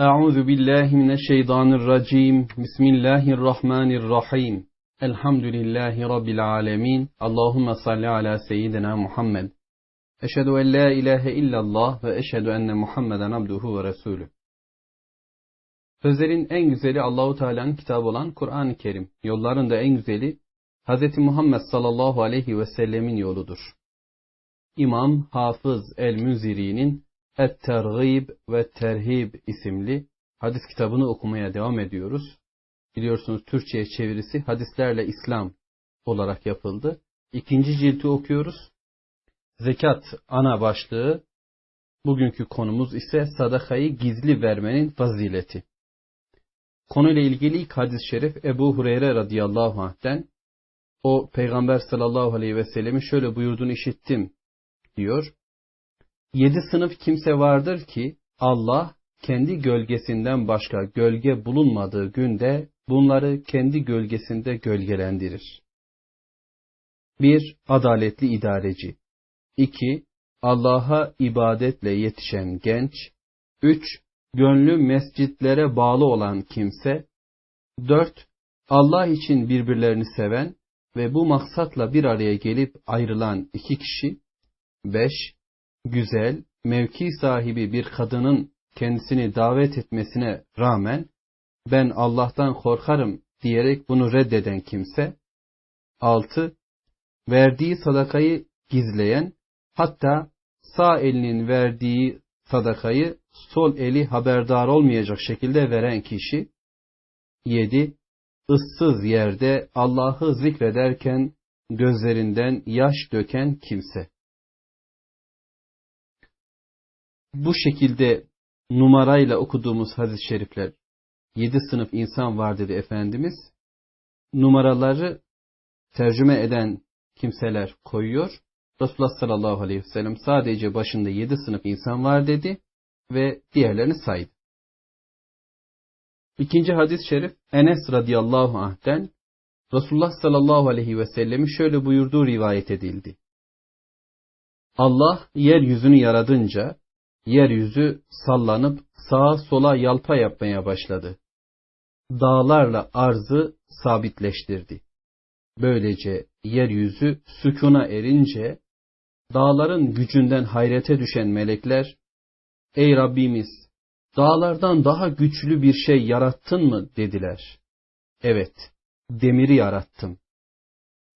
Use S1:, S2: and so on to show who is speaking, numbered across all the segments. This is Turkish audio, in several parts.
S1: Euzu billahi mineşşeytanirracim. Bismillahirrahmanirrahim. Elhamdülillahi rabbil alamin. Allahumme salli ala seyyidina Muhammed. Eşhedü en la ilahe illallah ve eşhedü enne Muhammeden abduhu ve resulü. Sözlerin en güzeli Allahu Teala'nın kitabı olan Kur'an-ı Kerim. Yolların da en güzeli Hz. Muhammed sallallahu aleyhi ve sellemin yoludur. İmam Hafız el-Müziri'nin Et-Tergib ve Terhib isimli hadis kitabını okumaya devam ediyoruz. Biliyorsunuz Türkçe'ye çevirisi hadislerle İslam olarak yapıldı. İkinci cilti okuyoruz. Zekat ana başlığı. Bugünkü konumuz ise sadakayı gizli vermenin fazileti. Konuyla ilgili ilk hadis-i şerif Ebu Hureyre radıyallahu anh'ten o Peygamber sallallahu aleyhi ve sellemin şöyle buyurduğunu işittim diyor. Yedi sınıf kimse vardır ki Allah kendi gölgesinden başka gölge bulunmadığı günde bunları kendi gölgesinde gölgelendirir. 1. Adaletli idareci 2. Allah'a ibadetle yetişen genç 3. Gönlü mescitlere bağlı olan kimse 4. Allah için birbirlerini seven ve bu maksatla bir araya gelip ayrılan iki kişi 5 güzel, mevki sahibi bir kadının kendisini davet etmesine rağmen ben Allah'tan korkarım diyerek bunu reddeden kimse. 6. Verdiği sadakayı gizleyen, hatta sağ elinin verdiği sadakayı sol eli haberdar olmayacak şekilde veren kişi. 7. ıssız yerde Allah'ı zikrederken gözlerinden yaş döken kimse. Bu şekilde numarayla okuduğumuz hadis-i şerifler yedi sınıf insan var dedi Efendimiz. Numaraları tercüme eden kimseler koyuyor. Resulullah sallallahu aleyhi ve sellem sadece başında yedi sınıf insan var dedi ve diğerlerini saydı. İkinci hadis-i şerif Enes radıyallahu anh'ten Resulullah sallallahu aleyhi ve sellemin şöyle buyurduğu rivayet edildi. Allah yeryüzünü yaradınca yeryüzü sallanıp sağa sola yalpa yapmaya başladı. Dağlarla arzı sabitleştirdi. Böylece yeryüzü sükuna erince dağların gücünden hayrete düşen melekler Ey Rabbimiz dağlardan daha güçlü bir şey yarattın mı dediler. Evet demiri yarattım.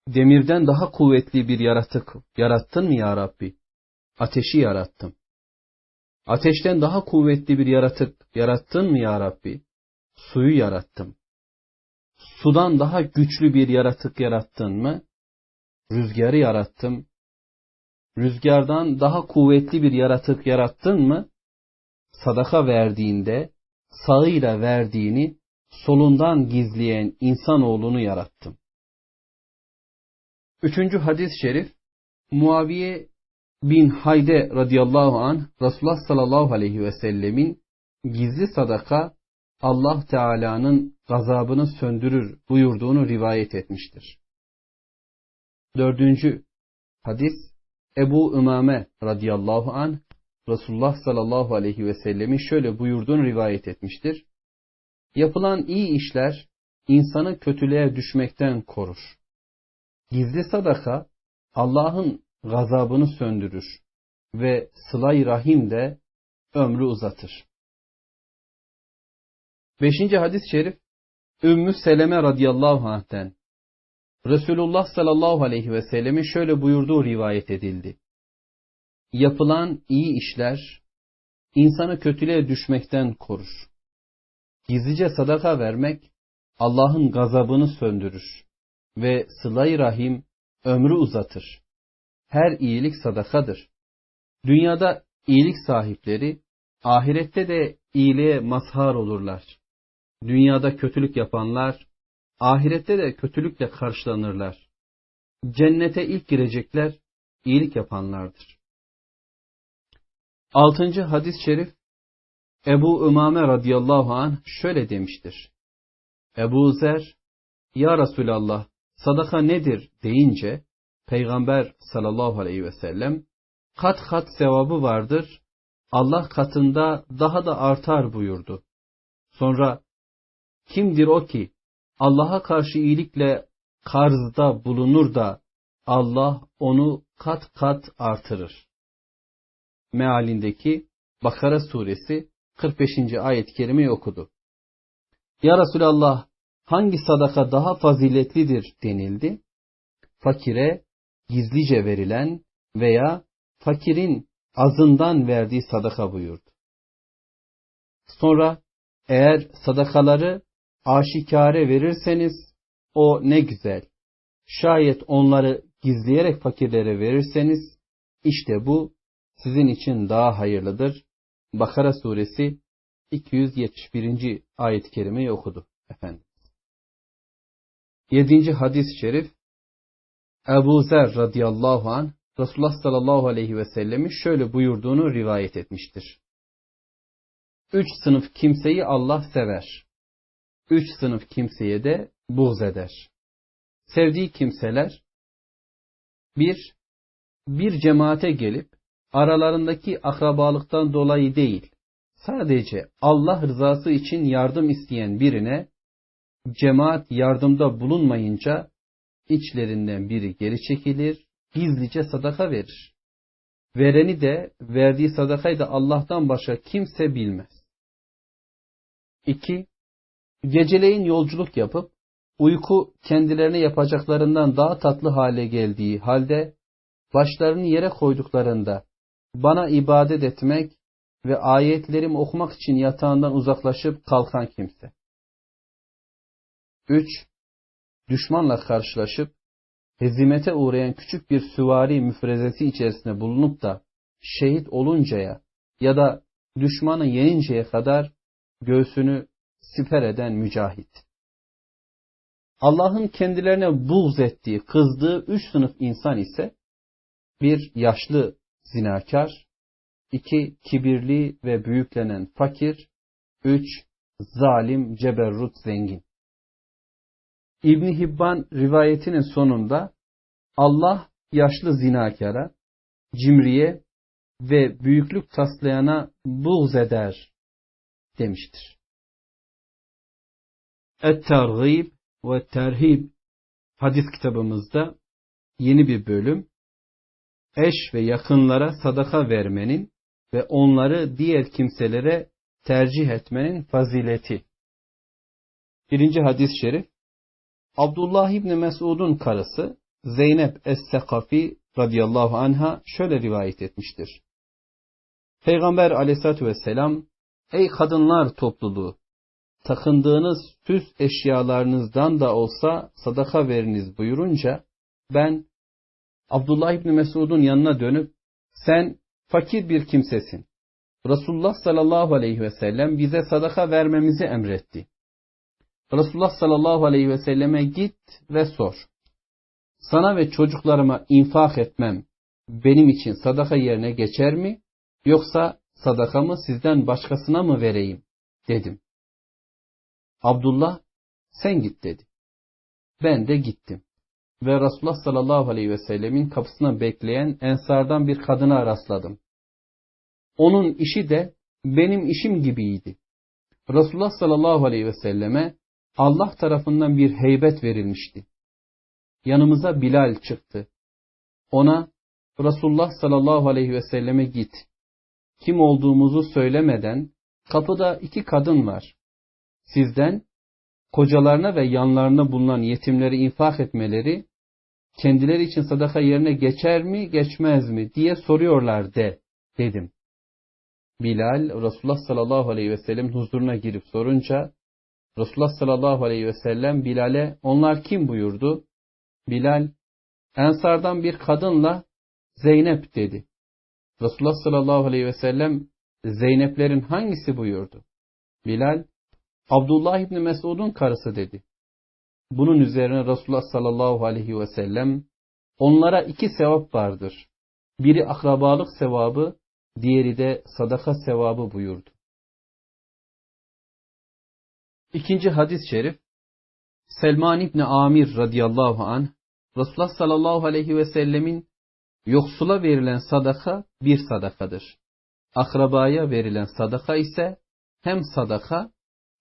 S1: Demirden daha kuvvetli bir yaratık yarattın mı ya Rabbi? Ateşi yarattım. Ateşten daha kuvvetli bir yaratık yarattın mı ya Rabbi? Suyu yarattım. Sudan daha güçlü bir yaratık yarattın mı? Rüzgarı yarattım. Rüzgardan daha kuvvetli bir yaratık yarattın mı? Sadaka verdiğinde sağıyla verdiğini solundan gizleyen insanoğlunu yarattım. Üçüncü hadis-i şerif Muaviye bin Hayde radıyallahu an Resulullah sallallahu aleyhi ve sellemin gizli sadaka Allah Teala'nın gazabını söndürür buyurduğunu rivayet etmiştir. Dördüncü hadis Ebu Ümame radıyallahu an Resulullah sallallahu aleyhi ve sellemin şöyle buyurduğunu rivayet etmiştir. Yapılan iyi işler insanı kötülüğe düşmekten korur. Gizli sadaka Allah'ın gazabını söndürür ve sılay rahim de ömrü uzatır. Beşinci hadis-i şerif Ümmü Seleme radıyallahu anh'ten Resulullah sallallahu aleyhi ve sellemin şöyle buyurduğu rivayet edildi. Yapılan iyi işler insanı kötülüğe düşmekten korur. Gizlice sadaka vermek Allah'ın gazabını söndürür ve sılay rahim ömrü uzatır her iyilik sadakadır. Dünyada iyilik sahipleri ahirette de iyiliğe mazhar olurlar. Dünyada kötülük yapanlar ahirette de kötülükle karşılanırlar. Cennete ilk girecekler iyilik yapanlardır. Altıncı hadis-i şerif Ebu Ümame radıyallahu anh şöyle demiştir. Ebu Zer, Ya Resulallah sadaka nedir deyince Peygamber sallallahu aleyhi ve sellem kat kat sevabı vardır. Allah katında daha da artar buyurdu. Sonra kimdir o ki Allah'a karşı iyilikle karzda bulunur da Allah onu kat kat artırır. Mealindeki Bakara suresi 45. ayet-i kerimeyi okudu. Ya Resulallah hangi sadaka daha faziletlidir denildi. Fakire gizlice verilen veya fakirin azından verdiği sadaka buyurdu. Sonra eğer sadakaları aşikare verirseniz o ne güzel. Şayet onları gizleyerek fakirlere verirseniz işte bu sizin için daha hayırlıdır. Bakara suresi 271. ayet-i kerimeyi okudu efendim. 7. hadis-i şerif Ebu Zer radıyallahu an Resulullah sallallahu aleyhi ve sellemin şöyle buyurduğunu rivayet etmiştir. Üç sınıf kimseyi Allah sever. Üç sınıf kimseye de buğz eder. Sevdiği kimseler bir, bir cemaate gelip aralarındaki akrabalıktan dolayı değil, sadece Allah rızası için yardım isteyen birine cemaat yardımda bulunmayınca içlerinden biri geri çekilir, gizlice sadaka verir. Vereni de verdiği sadakayı da Allah'tan başka kimse bilmez. 2. Geceleyin yolculuk yapıp uyku kendilerine yapacaklarından daha tatlı hale geldiği halde başlarını yere koyduklarında bana ibadet etmek ve ayetlerimi okumak için yatağından uzaklaşıp kalkan kimse. 3. Düşmanla karşılaşıp hezimete uğrayan küçük bir süvari müfrezesi içerisinde bulunup da şehit oluncaya ya da düşmanı yeninceye kadar göğsünü siper eden mücahit. Allah'ın kendilerine buğz ettiği, kızdığı üç sınıf insan ise bir yaşlı zinakar, iki kibirli ve büyüklenen fakir, üç zalim ceberrut zengin. İbni Hibban rivayetinin sonunda Allah yaşlı zinakara, cimriye ve büyüklük taslayana buğz eder demiştir. Et-Tergib ve Terhib hadis kitabımızda yeni bir bölüm eş ve yakınlara sadaka vermenin ve onları diğer kimselere tercih etmenin fazileti. Birinci hadis-i şerif Abdullah İbni Mesud'un karısı Zeynep Es-Sekafi radıyallahu anha şöyle rivayet etmiştir. Peygamber aleyhissalatü vesselam Ey kadınlar topluluğu takındığınız süs eşyalarınızdan da olsa sadaka veriniz buyurunca ben Abdullah İbni Mesud'un yanına dönüp sen fakir bir kimsesin. Resulullah sallallahu aleyhi ve sellem bize sadaka vermemizi emretti. Resulullah sallallahu aleyhi ve selleme git ve sor. Sana ve çocuklarıma infak etmem benim için sadaka yerine geçer mi? Yoksa sadakamı sizden başkasına mı vereyim? dedim. Abdullah sen git dedi. Ben de gittim. Ve Resulullah sallallahu aleyhi ve sellemin kapısına bekleyen ensardan bir kadına rastladım. Onun işi de benim işim gibiydi. Resulullah sallallahu aleyhi ve selleme Allah tarafından bir heybet verilmişti. Yanımıza Bilal çıktı. Ona Resulullah sallallahu aleyhi ve selleme git. Kim olduğumuzu söylemeden kapıda iki kadın var. Sizden kocalarına ve yanlarına bulunan yetimleri infak etmeleri kendileri için sadaka yerine geçer mi geçmez mi diye soruyorlar de dedim. Bilal Resulullah sallallahu aleyhi ve sellem huzuruna girip sorunca Resulullah sallallahu aleyhi ve sellem Bilal'e onlar kim buyurdu? Bilal Ensardan bir kadınla Zeynep dedi. Resulullah sallallahu aleyhi ve sellem Zeyneplerin hangisi buyurdu? Bilal Abdullah İbni Mesud'un karısı dedi. Bunun üzerine Resulullah sallallahu aleyhi ve sellem onlara iki sevap vardır. Biri akrabalık sevabı, diğeri de sadaka sevabı buyurdu. İkinci hadis-i şerif Selman İbni Amir radıyallahu anh Resulullah sallallahu aleyhi ve sellemin yoksula verilen sadaka bir sadakadır. Akrabaya verilen sadaka ise hem sadaka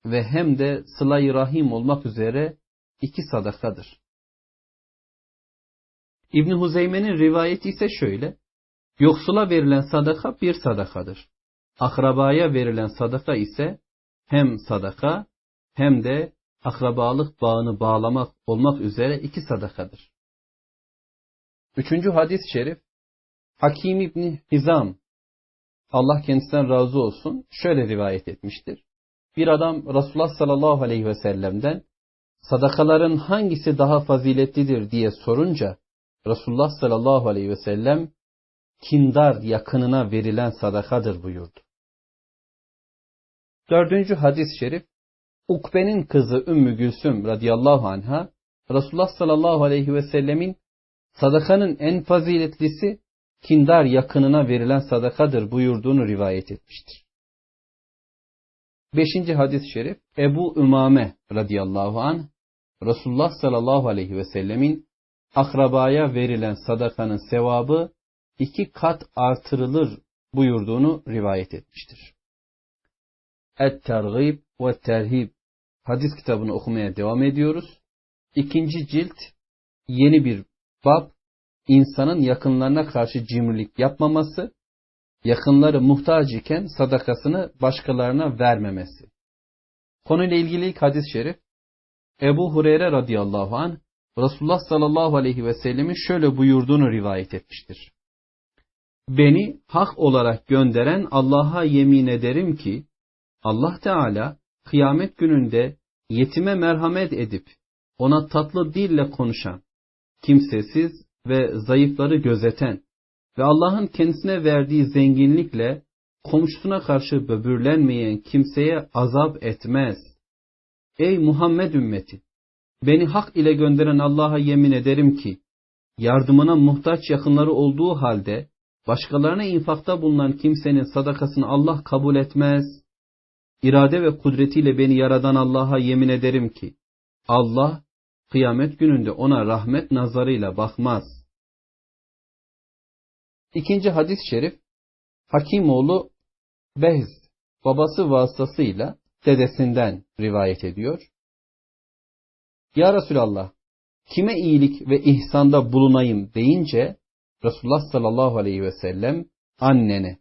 S1: ve hem de sıla rahim olmak üzere iki sadakadır. İbn Huzeyme'nin rivayeti ise şöyle. Yoksula verilen sadaka bir sadakadır. Akrabaya verilen sadaka ise hem sadaka hem de akrabalık bağını bağlamak olmak üzere iki sadakadır. Üçüncü hadis-i şerif Hakim İbni Hizam Allah kendisinden razı olsun şöyle rivayet etmiştir. Bir adam Resulullah sallallahu aleyhi ve sellem'den sadakaların hangisi daha faziletlidir diye sorunca Resulullah sallallahu aleyhi ve sellem kindar yakınına verilen sadakadır buyurdu. Dördüncü hadis-i şerif Ukbe'nin kızı Ümmü Gülsüm radıyallahu anha Resulullah sallallahu aleyhi ve sellemin sadakanın en faziletlisi kindar yakınına verilen sadakadır buyurduğunu rivayet etmiştir. Beşinci hadis-i şerif Ebu Ümame radıyallahu anh Resulullah sallallahu aleyhi ve sellemin akrabaya verilen sadakanın sevabı iki kat artırılır buyurduğunu rivayet etmiştir. Et-Tergib ve Terhib hadis kitabını okumaya devam ediyoruz. İkinci cilt yeni bir bab insanın yakınlarına karşı cimrilik yapmaması, yakınları muhtaç iken sadakasını başkalarına vermemesi. Konuyla ilgili ilk hadis-i şerif Ebu Hureyre radıyallahu an Resulullah sallallahu aleyhi ve sellemin şöyle buyurduğunu rivayet etmiştir. Beni hak olarak gönderen Allah'a yemin ederim ki Allah Teala kıyamet gününde yetime merhamet edip ona tatlı dille konuşan, kimsesiz ve zayıfları gözeten ve Allah'ın kendisine verdiği zenginlikle komşusuna karşı böbürlenmeyen kimseye azap etmez. Ey Muhammed ümmeti! Beni hak ile gönderen Allah'a yemin ederim ki, yardımına muhtaç yakınları olduğu halde, başkalarına infakta bulunan kimsenin sadakasını Allah kabul etmez. İrade ve kudretiyle beni yaradan Allah'a yemin ederim ki, Allah, kıyamet gününde ona rahmet nazarıyla bakmaz. İkinci hadis-i şerif, Hakimoğlu Behz, babası vasıtasıyla dedesinden rivayet ediyor. Ya Resulallah, kime iyilik ve ihsanda bulunayım deyince Resulullah sallallahu aleyhi ve sellem annene,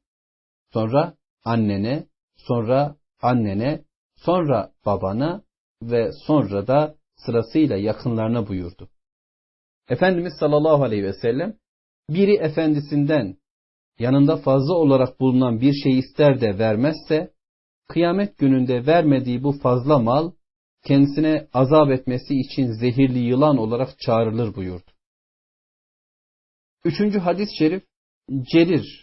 S1: sonra annene, sonra annene, sonra babana ve sonra da sırasıyla yakınlarına buyurdu. Efendimiz sallallahu aleyhi ve sellem biri efendisinden yanında fazla olarak bulunan bir şey ister de vermezse kıyamet gününde vermediği bu fazla mal kendisine azap etmesi için zehirli yılan olarak çağrılır buyurdu. Üçüncü hadis-i şerif Cerir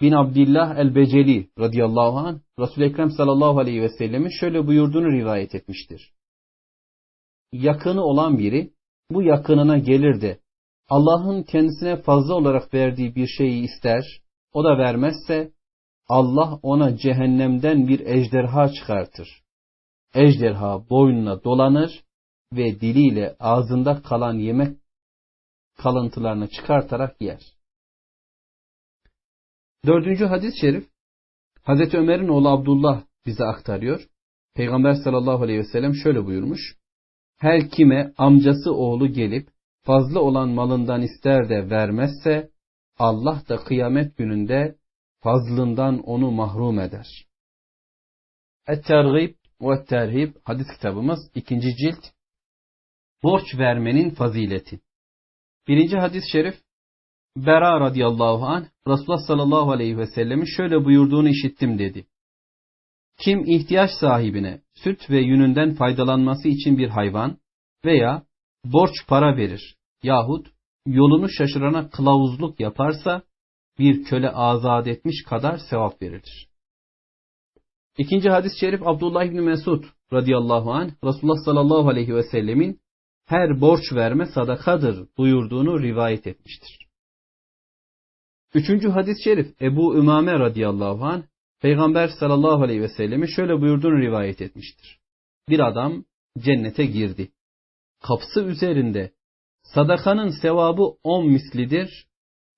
S1: bin Abdillah el-Beceli radıyallahu anh Resul-i Ekrem sallallahu aleyhi ve sellemin şöyle buyurduğunu rivayet etmiştir. Yakını olan biri bu yakınına gelir de Allah'ın kendisine fazla olarak verdiği bir şeyi ister, o da vermezse Allah ona cehennemden bir ejderha çıkartır. Ejderha boynuna dolanır ve diliyle ağzında kalan yemek kalıntılarını çıkartarak yer. Dördüncü hadis-i şerif Hazreti Ömer'in oğlu Abdullah bize aktarıyor. Peygamber sallallahu aleyhi ve sellem şöyle buyurmuş. Her kime amcası oğlu gelip fazla olan malından ister de vermezse Allah da kıyamet gününde fazlından onu mahrum eder. Et-Tergib ve Terhib hadis kitabımız ikinci cilt borç vermenin fazileti. Birinci hadis-i şerif Bera radıyallahu anh Resulullah sallallahu aleyhi ve sellemin şöyle buyurduğunu işittim dedi. Kim ihtiyaç sahibine süt ve yününden faydalanması için bir hayvan veya borç para verir yahut yolunu şaşırana kılavuzluk yaparsa bir köle azat etmiş kadar sevap verilir. İkinci hadis-i şerif Abdullah İbni Mesud radıyallahu anh Resulullah sallallahu aleyhi ve sellemin her borç verme sadakadır buyurduğunu rivayet etmiştir. Üçüncü hadis-i şerif Ebu Ümame radıyallahu anh Peygamber sallallahu aleyhi ve sellemi şöyle buyurduğunu rivayet etmiştir. Bir adam cennete girdi. Kapısı üzerinde sadakanın sevabı on mislidir,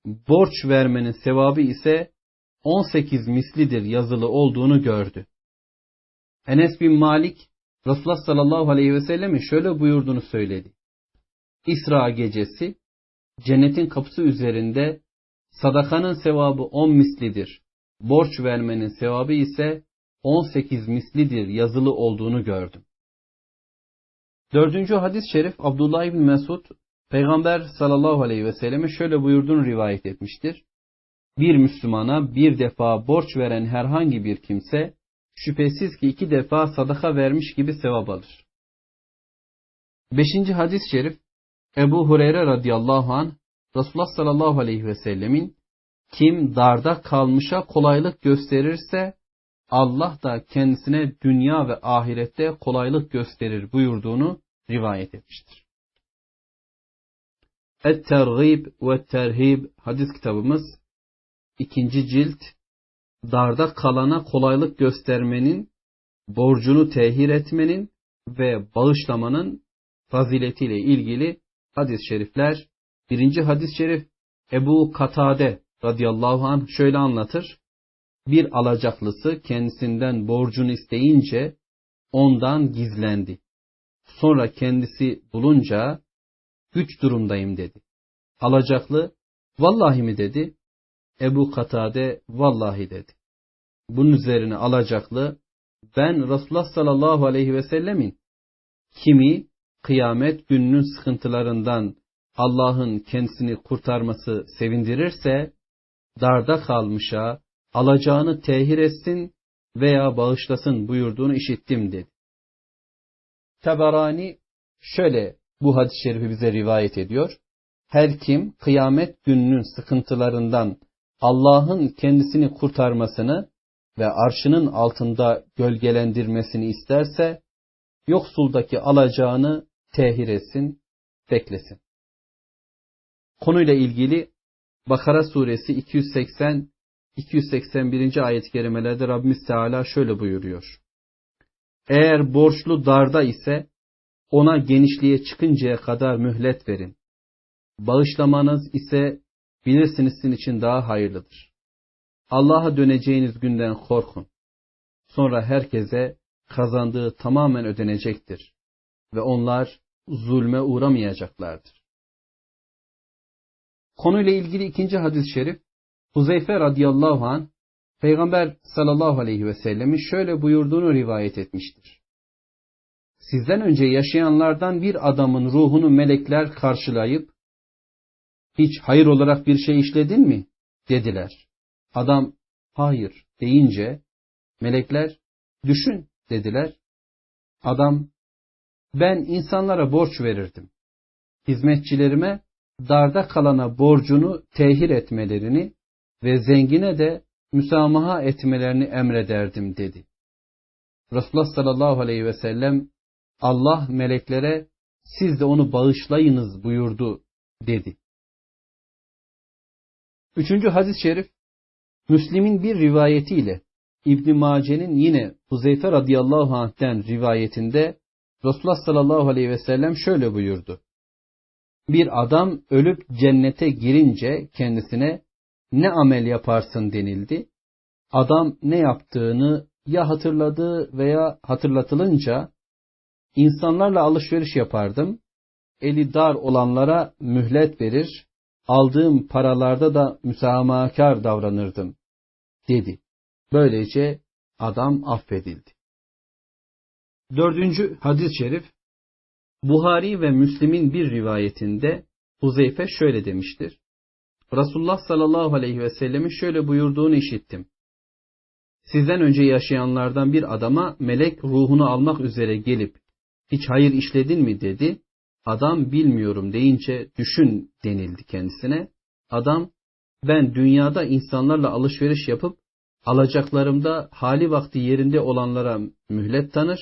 S1: borç vermenin sevabı ise on sekiz mislidir yazılı olduğunu gördü. Enes bin Malik Resulullah sallallahu aleyhi ve sellemin şöyle buyurduğunu söyledi. İsra gecesi cennetin kapısı üzerinde sadakanın sevabı 10 mislidir. Borç vermenin sevabı ise 18 mislidir yazılı olduğunu gördüm. Dördüncü hadis-i şerif Abdullah İbni Mesud Peygamber sallallahu aleyhi ve selleme şöyle buyurduğunu rivayet etmiştir. Bir Müslümana bir defa borç veren herhangi bir kimse şüphesiz ki iki defa sadaka vermiş gibi sevap alır. Beşinci hadis-i şerif Ebu Hureyre radıyallahu an Resulullah sallallahu aleyhi ve sellemin kim darda kalmışa kolaylık gösterirse Allah da kendisine dünya ve ahirette kolaylık gösterir buyurduğunu rivayet etmiştir. Et-Tergib ve Terhib hadis kitabımız ikinci cilt darda kalana kolaylık göstermenin, borcunu tehir etmenin ve bağışlamanın faziletiyle ilgili hadis-i şerifler. Birinci hadis-i şerif Ebu Katade radıyallahu anh şöyle anlatır. Bir alacaklısı kendisinden borcunu isteyince ondan gizlendi. Sonra kendisi bulunca güç durumdayım dedi. Alacaklı vallahi mi dedi. Ebu Katade vallahi dedi. Bunun üzerine alacaklı ben Resulullah sallallahu aleyhi ve sellemin kimi kıyamet gününün sıkıntılarından Allah'ın kendisini kurtarması sevindirirse darda kalmışa alacağını tehir etsin veya bağışlasın buyurduğunu işittim dedi. Tebarani şöyle bu hadis-i şerifi bize rivayet ediyor. Her kim kıyamet gününün sıkıntılarından Allah'ın kendisini kurtarmasını ve arşının altında gölgelendirmesini isterse yoksuldaki alacağını tehir etsin, beklesin. Konuyla ilgili Bakara suresi 280 281. ayet-i kerimelerde Rabbimiz Teala şöyle buyuruyor. Eğer borçlu darda ise ona genişliğe çıkıncaya kadar mühlet verin. Bağışlamanız ise bilirsiniz sizin için daha hayırlıdır. Allah'a döneceğiniz günden korkun. Sonra herkese kazandığı tamamen ödenecektir ve onlar zulme uğramayacaklardır. Konuyla ilgili ikinci hadis-i şerif Huzeyfe radıyallahu an Peygamber sallallahu aleyhi ve sellemin şöyle buyurduğunu rivayet etmiştir. Sizden önce yaşayanlardan bir adamın ruhunu melekler karşılayıp hiç hayır olarak bir şey işledin mi? dediler. Adam hayır deyince melekler düşün dediler. Adam ben insanlara borç verirdim. Hizmetçilerime darda kalana borcunu tehir etmelerini ve zengine de müsamaha etmelerini emrederdim dedi. Resulullah sallallahu aleyhi ve sellem Allah meleklere siz de onu bağışlayınız buyurdu dedi. Üçüncü hadis-i şerif Müslim'in bir rivayetiyle İbn Mace'nin yine Huzeyfe radıyallahu anh'ten rivayetinde Resulullah sallallahu aleyhi ve sellem şöyle buyurdu. Bir adam ölüp cennete girince kendisine ne amel yaparsın denildi. Adam ne yaptığını ya hatırladı veya hatırlatılınca insanlarla alışveriş yapardım. Eli dar olanlara mühlet verir, aldığım paralarda da müsamahakar davranırdım dedi. Böylece adam affedildi. Dördüncü hadis-i şerif Buhari ve Müslim'in bir rivayetinde Huzeyfe şöyle demiştir. Resulullah sallallahu aleyhi ve sellemin şöyle buyurduğunu işittim. Sizden önce yaşayanlardan bir adama melek ruhunu almak üzere gelip hiç hayır işledin mi dedi. Adam bilmiyorum deyince düşün denildi kendisine. Adam ben dünyada insanlarla alışveriş yapıp alacaklarımda hali vakti yerinde olanlara mühlet tanır,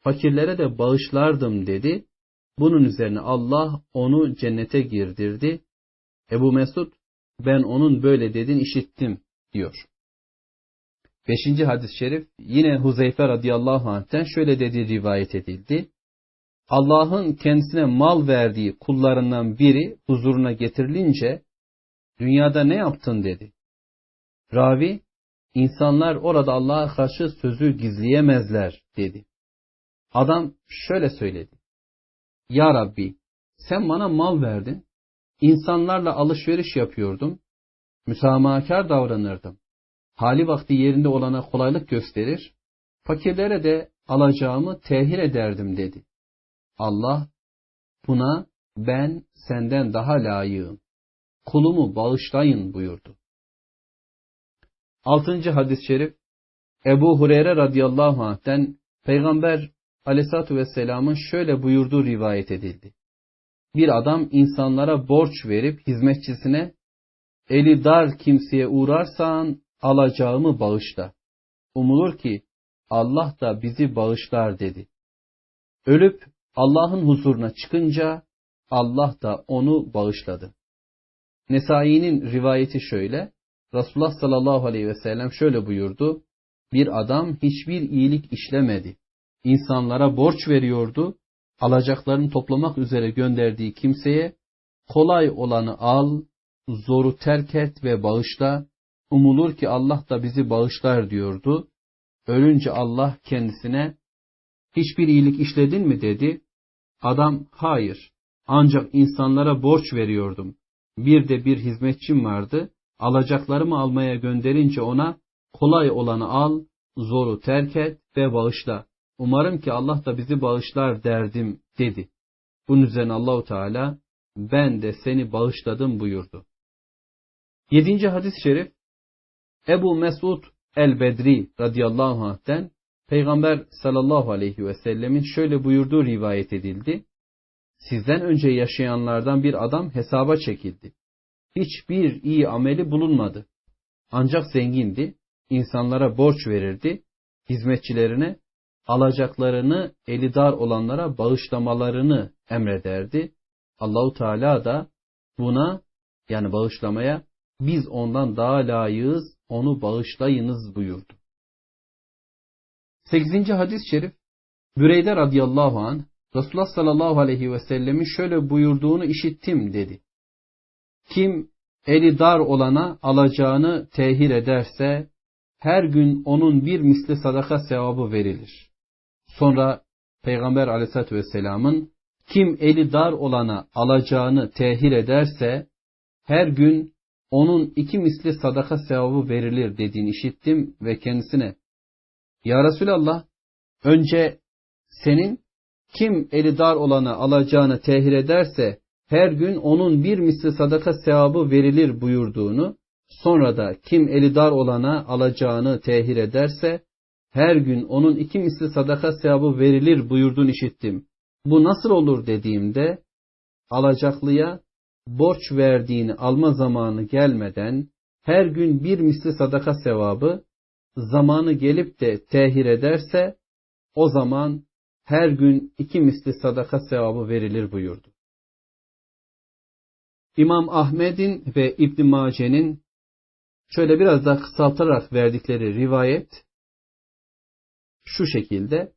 S1: fakirlere de bağışlardım dedi. Bunun üzerine Allah onu cennete girdirdi. Ebu Mesud ben onun böyle dedin işittim diyor. Beşinci hadis-i şerif yine Huzeyfe radıyallahu anh'ten şöyle dediği rivayet edildi. Allah'ın kendisine mal verdiği kullarından biri huzuruna getirilince dünyada ne yaptın dedi. Ravi insanlar orada Allah'a karşı sözü gizleyemezler dedi. Adam şöyle söyledi. Ya Rabbi sen bana mal verdin. İnsanlarla alışveriş yapıyordum. Müsamahakar davranırdım. Hali vakti yerinde olana kolaylık gösterir. Fakirlere de alacağımı tehir ederdim dedi. Allah buna ben senden daha layığım. Kulumu bağışlayın buyurdu. Altıncı hadis-i şerif Ebu Hureyre radıyallahu anh'ten Peygamber aleyhissalatü vesselamın şöyle buyurduğu rivayet edildi. Bir adam insanlara borç verip hizmetçisine eli dar kimseye uğrarsan alacağımı bağışla. Umulur ki Allah da bizi bağışlar dedi. Ölüp Allah'ın huzuruna çıkınca Allah da onu bağışladı. Nesai'nin rivayeti şöyle. Resulullah sallallahu aleyhi ve sellem şöyle buyurdu. Bir adam hiçbir iyilik işlemedi. İnsanlara borç veriyordu. Alacaklarını toplamak üzere gönderdiği kimseye kolay olanı al, zoru terk et ve bağışla. Umulur ki Allah da bizi bağışlar diyordu. Ölünce Allah kendisine hiçbir iyilik işledin mi dedi. Adam hayır ancak insanlara borç veriyordum. Bir de bir hizmetçim vardı. Alacaklarımı almaya gönderince ona kolay olanı al, zoru terk et ve bağışla. Umarım ki Allah da bizi bağışlar derdim dedi. Bunun üzerine Allahu Teala ben de seni bağışladım buyurdu. Yedinci hadis-i şerif Ebu Mesud el-Bedri radıyallahu anh'ten Peygamber sallallahu aleyhi ve sellemin şöyle buyurduğu rivayet edildi. Sizden önce yaşayanlardan bir adam hesaba çekildi. Hiçbir iyi ameli bulunmadı. Ancak zengindi, insanlara borç verirdi, hizmetçilerine alacaklarını eli dar olanlara bağışlamalarını emrederdi. Allahu Teala da buna yani bağışlamaya biz ondan daha layığız, onu bağışlayınız buyurdu. 8. hadis-i şerif Büreyde radıyallahu an Resulullah sallallahu aleyhi ve sellemin şöyle buyurduğunu işittim dedi. Kim eli dar olana alacağını tehir ederse her gün onun bir misli sadaka sevabı verilir. Sonra Peygamber aleyhissalatü vesselamın kim eli dar olana alacağını tehir ederse her gün onun iki misli sadaka sevabı verilir dediğini işittim ve kendisine Ya Resulallah önce senin kim eli dar olana alacağını tehir ederse her gün onun bir misli sadaka sevabı verilir buyurduğunu, sonra da kim eli dar olana alacağını tehir ederse her gün onun iki misli sadaka sevabı verilir buyurduğunu işittim. Bu nasıl olur dediğimde alacaklıya borç verdiğini alma zamanı gelmeden her gün bir misli sadaka sevabı zamanı gelip de tehir ederse o zaman her gün iki misli sadaka sevabı verilir buyurdu. İmam Ahmed'in ve İbn Mace'nin şöyle biraz daha kısaltarak verdikleri rivayet şu şekilde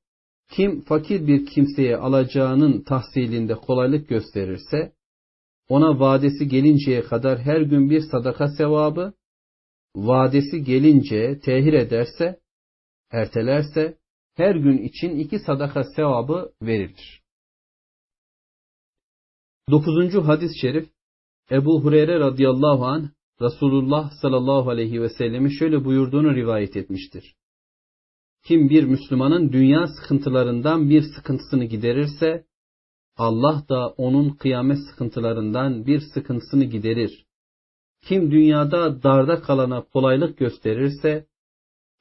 S1: kim fakir bir kimseye alacağının tahsilinde kolaylık gösterirse ona vadesi gelinceye kadar her gün bir sadaka sevabı vadesi gelince tehir ederse ertelerse her gün için iki sadaka sevabı verilir. Dokuzuncu hadis-i şerif Ebu Hureyre radıyallahu an Resulullah sallallahu aleyhi ve sellemin şöyle buyurduğunu rivayet etmiştir. Kim bir Müslümanın dünya sıkıntılarından bir sıkıntısını giderirse, Allah da onun kıyamet sıkıntılarından bir sıkıntısını giderir. Kim dünyada darda kalana kolaylık gösterirse,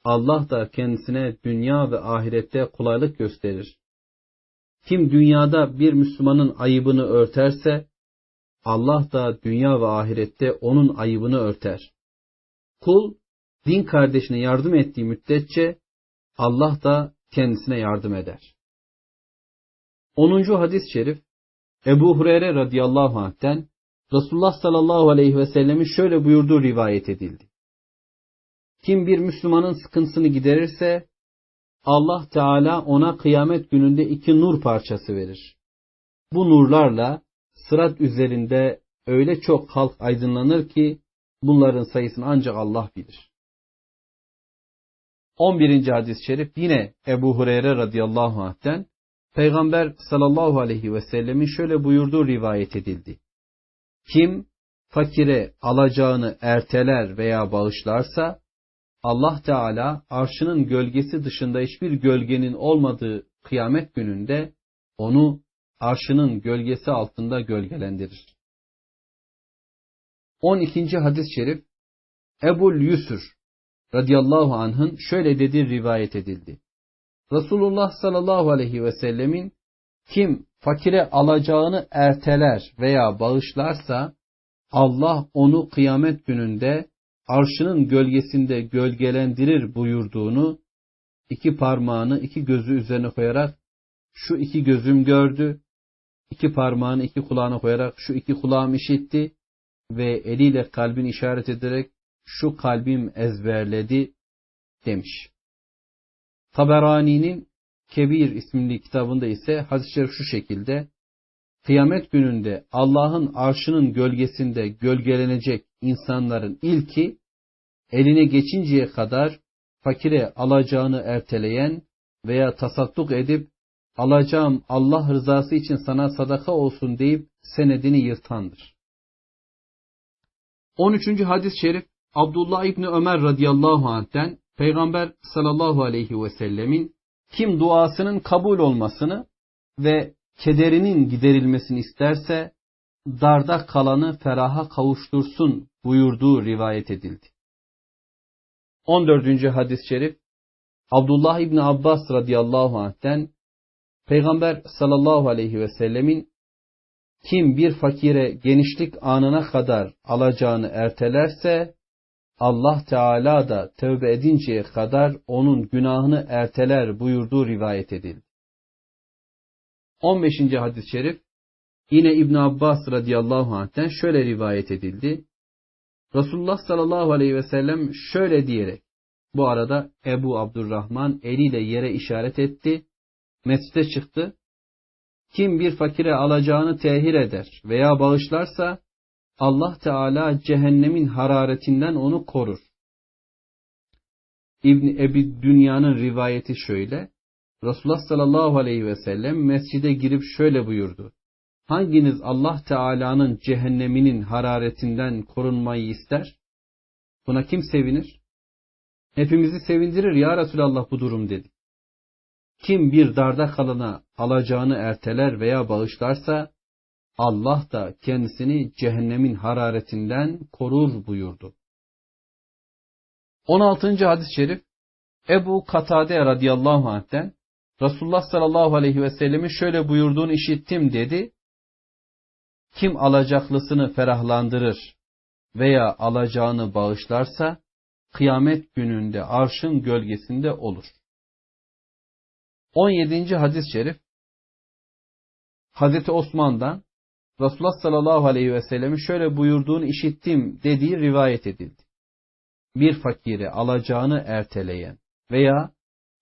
S1: Allah da kendisine dünya ve ahirette kolaylık gösterir. Kim dünyada bir Müslümanın ayıbını örterse, Allah da dünya ve ahirette onun ayıbını örter. Kul, din kardeşine yardım ettiği müddetçe, Allah da kendisine yardım eder. 10. hadis-i şerif, Ebu Hureyre radıyallahu anh'ten, Resulullah sallallahu aleyhi ve sellemin şöyle buyurduğu rivayet edildi. Kim bir Müslümanın sıkıntısını giderirse Allah Teala ona kıyamet gününde iki nur parçası verir. Bu nurlarla sırat üzerinde öyle çok halk aydınlanır ki bunların sayısını ancak Allah bilir. 11. hadis-i şerif yine Ebu Hureyre radıyallahu anh'ten Peygamber sallallahu aleyhi ve sellemin şöyle buyurduğu rivayet edildi. Kim fakire alacağını erteler veya bağışlarsa Allah Teala arşının gölgesi dışında hiçbir gölgenin olmadığı kıyamet gününde onu arşının gölgesi altında gölgelendirir. 12. hadis-i şerif Ebul Yusur radıyallahu anh'ın şöyle dediği rivayet edildi. Resulullah sallallahu aleyhi ve sellemin kim fakire alacağını erteler veya bağışlarsa Allah onu kıyamet gününde arşının gölgesinde gölgelendirir buyurduğunu iki parmağını iki gözü üzerine koyarak şu iki gözüm gördü, iki parmağını iki kulağına koyarak şu iki kulağım işitti ve eliyle kalbin işaret ederek şu kalbim ezberledi demiş. Taberani'nin Kebir isimli kitabında ise hadis-i şu şekilde Kıyamet gününde Allah'ın arşının gölgesinde gölgelenecek insanların ilki eline geçinceye kadar fakire alacağını erteleyen veya tasadduk edip alacağım Allah rızası için sana sadaka olsun deyip senedini yırtandır. 13. hadis-i şerif Abdullah İbni Ömer radıyallahu anh'ten Peygamber sallallahu aleyhi ve sellemin kim duasının kabul olmasını ve kederinin giderilmesini isterse darda kalanı feraha kavuştursun buyurduğu rivayet edildi. 14. hadis-i şerif Abdullah İbni Abbas radıyallahu anh'ten Peygamber sallallahu aleyhi ve sellemin kim bir fakire genişlik anına kadar alacağını ertelerse Allah Teala da tövbe edinceye kadar onun günahını erteler buyurduğu rivayet edildi. 15. hadis-i şerif yine İbn Abbas radıyallahu anh'ten şöyle rivayet edildi. Resulullah sallallahu aleyhi ve sellem şöyle diyerek bu arada Ebu Abdurrahman eliyle yere işaret etti. Mescide çıktı. Kim bir fakire alacağını tehir eder veya bağışlarsa Allah Teala cehennemin hararetinden onu korur. İbn Ebi Dünya'nın rivayeti şöyle. Resulullah sallallahu aleyhi ve sellem mescide girip şöyle buyurdu. Hanginiz Allah Teala'nın cehenneminin hararetinden korunmayı ister? Buna kim sevinir? Hepimizi sevindirir ya Resulallah bu durum dedi. Kim bir darda kalana alacağını erteler veya bağışlarsa Allah da kendisini cehennemin hararetinden korur buyurdu. 16. hadis-i şerif Ebu Katade radıyallahu anh'ten Resulullah sallallahu aleyhi ve sellemin şöyle buyurduğunu işittim dedi. Kim alacaklısını ferahlandırır veya alacağını bağışlarsa kıyamet gününde arşın gölgesinde olur. 17. hadis-i şerif Hazreti Osman'dan Resulullah sallallahu aleyhi ve sellemin şöyle buyurduğunu işittim dediği rivayet edildi. Bir fakiri alacağını erteleyen veya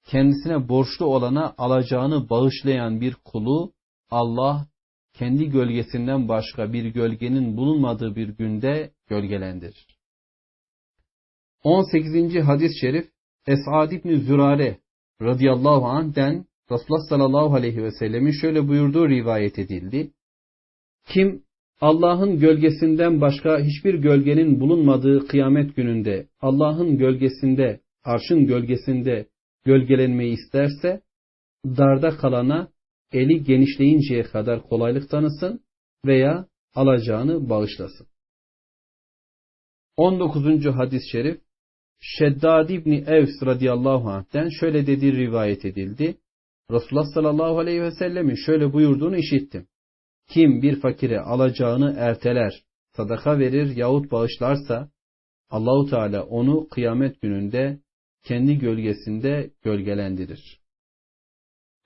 S1: kendisine borçlu olana alacağını bağışlayan bir kulu Allah kendi gölgesinden başka bir gölgenin bulunmadığı bir günde gölgelendirir. 18. hadis-i şerif Esad İbni Zürare radıyallahu anh'den Resulullah sallallahu aleyhi ve sellemin şöyle buyurduğu rivayet edildi. Kim Allah'ın gölgesinden başka hiçbir gölgenin bulunmadığı kıyamet gününde Allah'ın gölgesinde, arşın gölgesinde gölgelenmeyi isterse darda kalana eli genişleyinceye kadar kolaylık tanısın veya alacağını bağışlasın. 19. hadis-i şerif Şeddad İbni Evs radıyallahu anh'ten şöyle dediği rivayet edildi. Resulullah sallallahu aleyhi ve sellemin şöyle buyurduğunu işittim. Kim bir fakire alacağını erteler, sadaka verir yahut bağışlarsa Allahu Teala onu kıyamet gününde kendi gölgesinde gölgelendirir.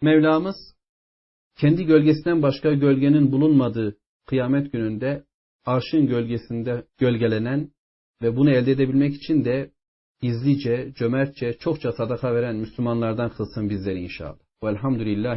S1: Mevlamız kendi gölgesinden başka gölgenin bulunmadığı kıyamet gününde arşın gölgesinde gölgelenen ve bunu elde edebilmek için de gizlice, cömertçe, çokça sadaka veren Müslümanlardan kılsın bizleri inşallah. Velhamdülillah.